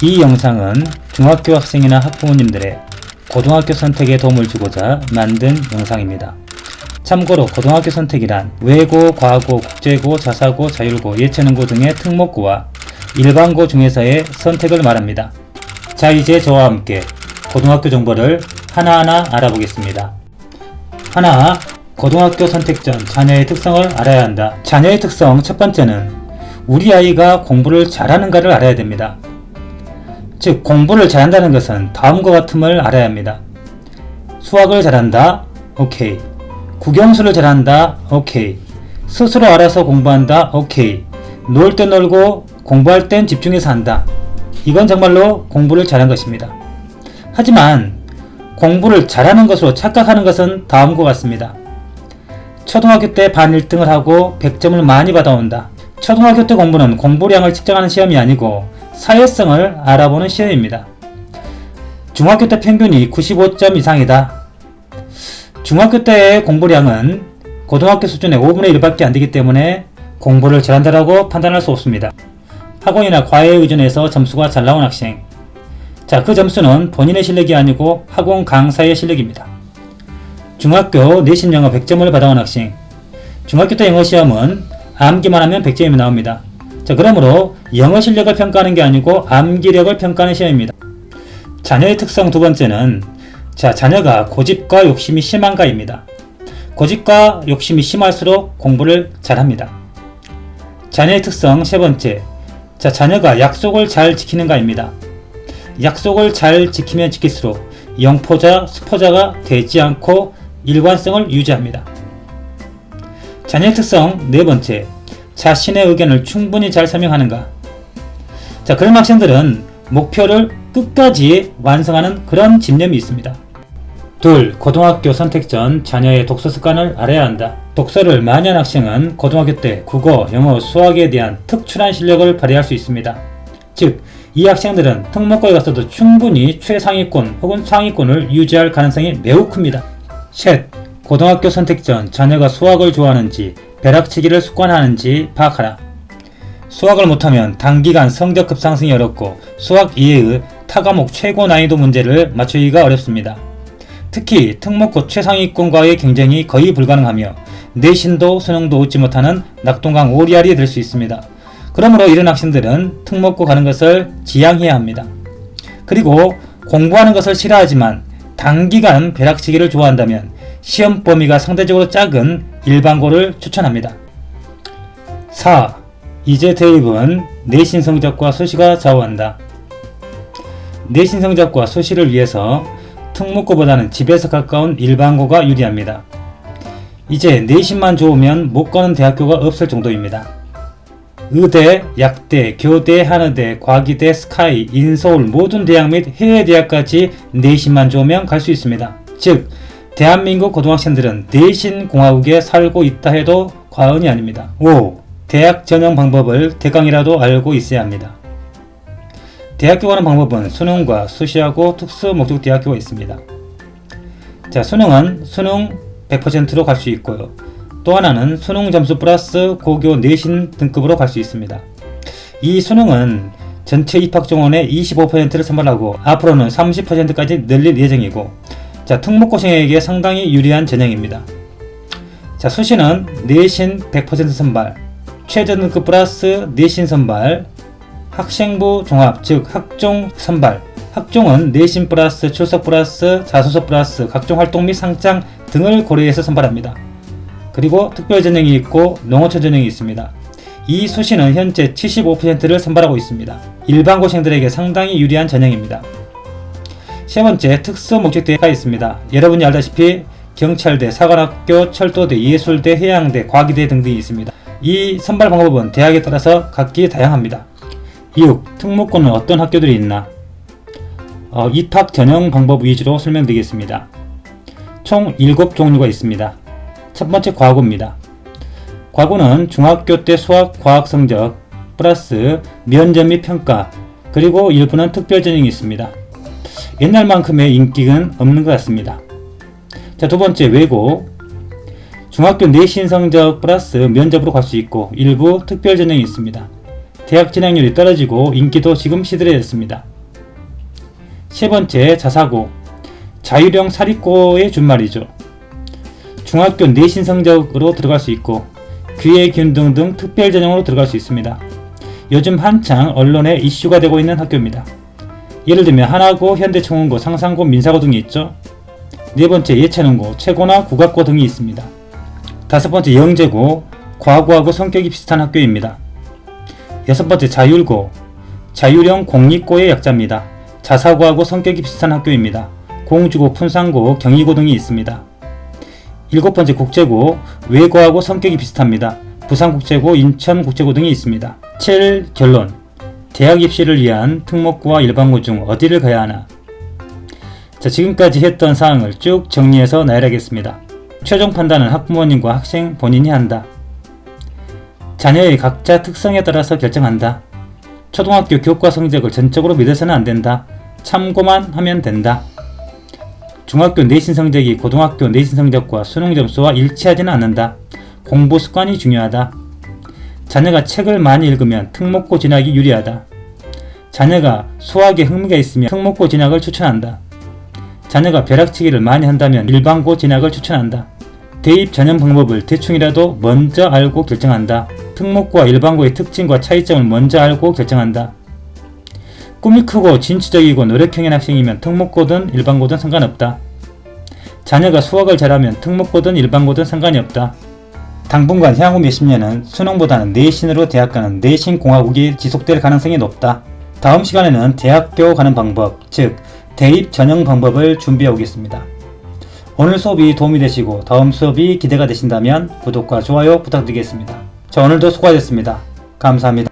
이 영상은 중학교 학생이나 학부모님들의 고등학교 선택에 도움을 주고자 만든 영상입니다. 참고로 고등학교 선택이란 외고, 과고, 국제고, 자사고, 자율고, 예체능고 등의 특목고와 일반고 중에서의 선택을 말합니다. 자, 이제 저와 함께 고등학교 정보를 하나하나 알아보겠습니다. 하나, 고등학교 선택 전 자녀의 특성을 알아야 한다. 자녀의 특성 첫 번째는 우리 아이가 공부를 잘하는가를 알아야 됩니다. 즉, 공부를 잘한다는 것은 다음과 같음을 알아야 합니다. 수학을 잘한다? 오케이. 국영수를 잘한다? 오케이. 스스로 알아서 공부한다? 오케이. 놀 때 놀고 공부할 땐 집중해서 한다. 이건 정말로 공부를 잘한 것입니다. 하지만 공부를 잘하는 것으로 착각하는 것은 다음과 같습니다. 초등학교 때 반 1등을 하고 100점을 많이 받아온다. 초등학교 때 공부는 공부량을 측정하는 시험이 아니고 사회성을 알아보는 시험입니다. 중학교 때 평균이 95점 이상이다. 중학교 때의 공부량은 고등학교 수준의 5분의 1밖에 안 되기 때문에 공부를 잘한다라고 판단할 수 없습니다. 학원이나 과외에 의존해서 점수가 잘 나온 학생. 자, 그 점수는 본인의 실력이 아니고 학원 강사의 실력입니다. 중학교 내신 영어 100점을 받아온 학생. 중학교 때 영어 시험은 암기만 하면 100점이 나옵니다. 자, 그러므로 영어 실력을 평가하는 게 아니고 암기력을 평가하는 시험입니다. 자녀의 특성 두 번째는 자, 자녀가 고집과 욕심이 심한가입니다. 고집과 욕심이 심할수록 공부를 잘합니다. 자녀의 특성 세 번째. 자, 자녀가 약속을 잘 지키는가입니다. 약속을 잘 지키면 지킬수록 영포자, 수포자가 되지 않고 일관성을 유지합니다. 자녀의 특성 네 번째. 자신의 의견을 충분히 잘 설명하는가. 자, 그런 학생들은 목표를 끝까지 완성하는 그런 집념이 있습니다. 둘, 고등학교 선택 전 자녀의 독서 습관을 알아야 한다. 독서를 많이 한 학생은 고등학교 때 국어, 영어, 수학에 대한 특출한 실력을 발휘할 수 있습니다. 즉, 이 학생들은 특목고에 가서도 충분히 최상위권 혹은 상위권을 유지할 가능성이 매우 큽니다. 셋, 고등학교 선택 전 자녀가 수학을 좋아하는지 벼락치기를 습관하는지 파악하라. 수학을 못하면 단기간 성적 급상승이 어렵고 수학 이외의 타 과목 최고 난이도 문제를 맞추기가 어렵습니다. 특히 특목고 최상위권과의 경쟁이 거의 불가능하며 내신도 수능도 얻지 못하는 낙동강 오리알이 될 수 있습니다. 그러므로 이런 학생들은 특목고 가는 것을 지양해야 합니다. 그리고 공부하는 것을 싫어하지만 단기간 벼락치기를 좋아한다면 시험 범위가 상대적으로 작은 일반고를 추천합니다. 4. 이제 대입은 내신 성적과 수시가 좌우한다. 내신 성적과 수시를 위해서 특목고보다는 집에서 가까운 일반고가 유리합니다. 이제 내신만 좋으면 못 가는 대학교가 없을 정도입니다. 의대, 약대, 교대, 한의대, 과기대, 스카이, 인서울 모든 대학 및 해외 대학까지 내신만 좋으면 갈 수 있습니다. 즉, 대한민국 고등학생들은 내신 공화국에 살고 있다 해도 과언이 아닙니다. 5. 대학 전형 방법을 대강이라도 알고 있어야 합니다. 대학교 가는 방법은 수능과 수시하고 특수 목적 대학교가 있습니다. 자, 수능은 수능 100%로 갈 수 있고요. 또 하나는 수능 점수 플러스 고교 내신 등급으로 갈 수 있습니다. 이 수능은 전체 입학 정원의 25%를 선발하고 앞으로는 30%까지 늘릴 예정이고 자, 특목고생에게 상당히 유리한 전형입니다. 자, 수시는 내신 100% 선발, 최저등급 플러스 내신 선발, 학생부 종합, 즉 학종 선발. 학종은 내신 플러스 출석 플러스 자소서 플러스 각종 활동 및 상장 등을 고려해서 선발합니다. 그리고 특별 전형이 있고 농어촌 전형이 있습니다. 이 수시는 현재 75%를 선발하고 있습니다. 일반고생들에게 상당히 유리한 전형입니다. 세 번째, 특수 목적대가 있습니다. 여러분이 알다시피 경찰대, 사관학교, 철도대, 예술대, 해양대, 과기대 등등이 있습니다. 이 선발 방법은 대학에 따라서 각기 다양합니다. 6. 특목고는 어떤 학교들이 있나? 어, 입학 전형 방법 위주로 설명드리겠습니다. 총 7종류가 있습니다. 첫 번째 과고입니다. 과고는 중학교 때 수학, 과학 성적, 플러스 면접 및 평가, 그리고 일부는 특별 전형이 있습니다. 옛날만큼의 인기는 없는 것 같습니다. 자, 두 번째 외고. 중학교 내신 성적 플러스 면접으로 갈 수 있고 일부 특별 전형이 있습니다. 대학 진학률이 떨어지고 인기도 지금 시들해졌습니다. 세 번째, 자사고. 자율형 사립고의 준말이죠. 중학교 내신 성적으로 들어갈 수 있고 귀의 균 등 등 특별 전형으로 들어갈 수 있습니다. 요즘 한창 언론에 이슈가 되고 있는 학교입니다. 예를 들면 하나고, 현대총원고, 상상고, 민사고 등이 있죠. 네 번째 예체능고, 최고나 국악고 등이 있습니다. 다섯 번째 영재고, 과고하고 성격이 비슷한 학교입니다. 여섯 번째 자율고, 자율형 공립고의 약자입니다. 자사고하고 성격이 비슷한 학교입니다. 공주고, 푼상고, 경희고 등이 있습니다. 일곱 번째 국제고, 외고하고 성격이 비슷합니다. 부산국제고, 인천국제고 등이 있습니다. 7. 결론 대학 입시를 위한 특목고와 일반고 중 어디를 가야 하나? 자, 지금까지 했던 사항을 쭉 정리해서 나열하겠습니다. 최종 판단은 학부모님과 학생 본인이 한다. 자녀의 각자 특성에 따라서 결정한다. 초등학교 교과 성적을 전적으로 믿어서는 안 된다. 참고만 하면 된다. 중학교 내신 성적이 고등학교 내신 성적과 수능 점수와 일치하지는 않는다. 공부 습관이 중요하다. 자녀가 책을 많이 읽으면 특목고 진학이 유리하다. 자녀가 수학에 흥미가 있으면 특목고 진학을 추천한다. 자녀가 벼락치기를 많이 한다면 일반고 진학을 추천한다. 대입 전형 방법을 대충이라도 먼저 알고 결정한다. 특목고와 일반고의 특징과 차이점을 먼저 알고 결정한다. 꿈이 크고 진취적이고 노력형인 학생이면 특목고든 일반고든 상관없다. 자녀가 수학을 잘하면 특목고든 일반고든 상관이 없다. 당분간 향후 몇십 년은 수능보다는 내신으로 대학 가는 내신 공화국이 지속될 가능성이 높다. 다음 시간에는 대학교 가는 방법, 즉 대입 전형 방법을 준비해 오겠습니다. 오늘 수업이 도움이 되시고 다음 수업이 기대가 되신다면 구독과 좋아요 부탁드리겠습니다. 자 오늘도 수고하셨습니다. 감사합니다.